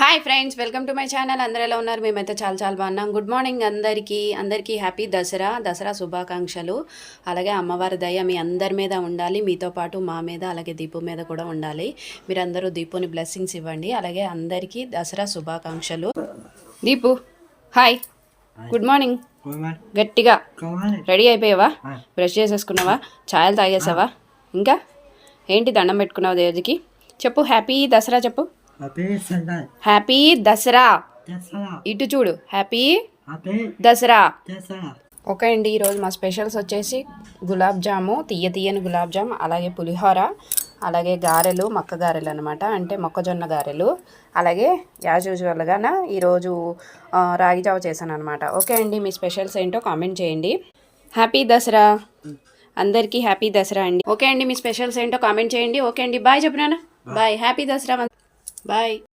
Hi friends welcome to my channel అందరూ ఎలా ఉన్నారు? మేమైతే చాలా చాలా బాగున్నాం. గుడ్ మార్నింగ్ అందరికీ. అందరికీ హ్యాపీ దసరా. దసరా శుభాకాంక్షలు. అలాగే అమ్మవారి దయ మీ అందరి మీద ఉండాలి. మీతో పాటు మా మీద అలాగే దీపు మీద కూడా ఉండాలి. మీరందరూ దీపుని బ్లెస్సింగ్స్ ఇవ్వండి. అలాగే అందరికీ దసరా శుభాకాంక్షలు. దీపు హాయ్ గుడ్ మార్నింగ్ గట్టిగా. రెడీ అయిపోయావా? బ్రష్ చేసేసుకున్నావా? ఛాయలు తాగేసావా? ఇంకా? ఏంటి దండం పెట్టుకున్నావు దేవుడికి? చెప్పు హ్యాపీ దసరా చెప్పు. హ్యాపీ దసరా ఇటు చూడు. హ్యాపీ దసరా దసరా ఓకే అండి ఈరోజు మా స్పెషల్స్ వచ్చేసి గులాబ్ జాము తీయ తీయని గులాబ్ జామ్ అలాగే పులిహోర అలాగే గారెలు మక్క గారెలు అనమాట అంటే మొక్కజొన్న గారెలు అలాగే యాజ్ యూజువల్గా ఈరోజు రాగి జావ చేశాను అనమాట ఓకే అండి మీ స్పెషల్స్ ఏంటో కామెంట్ చేయండి. హ్యాపీ దసరా అందరికీ హ్యాపీ దసరా అండి. ఓకే అండి మీ స్పెషల్స్ ఏంటో కామెంట్ చేయండి. ఓకే అండి బాయ్ చెప్పినానా బాయ్. Happy Dasara bye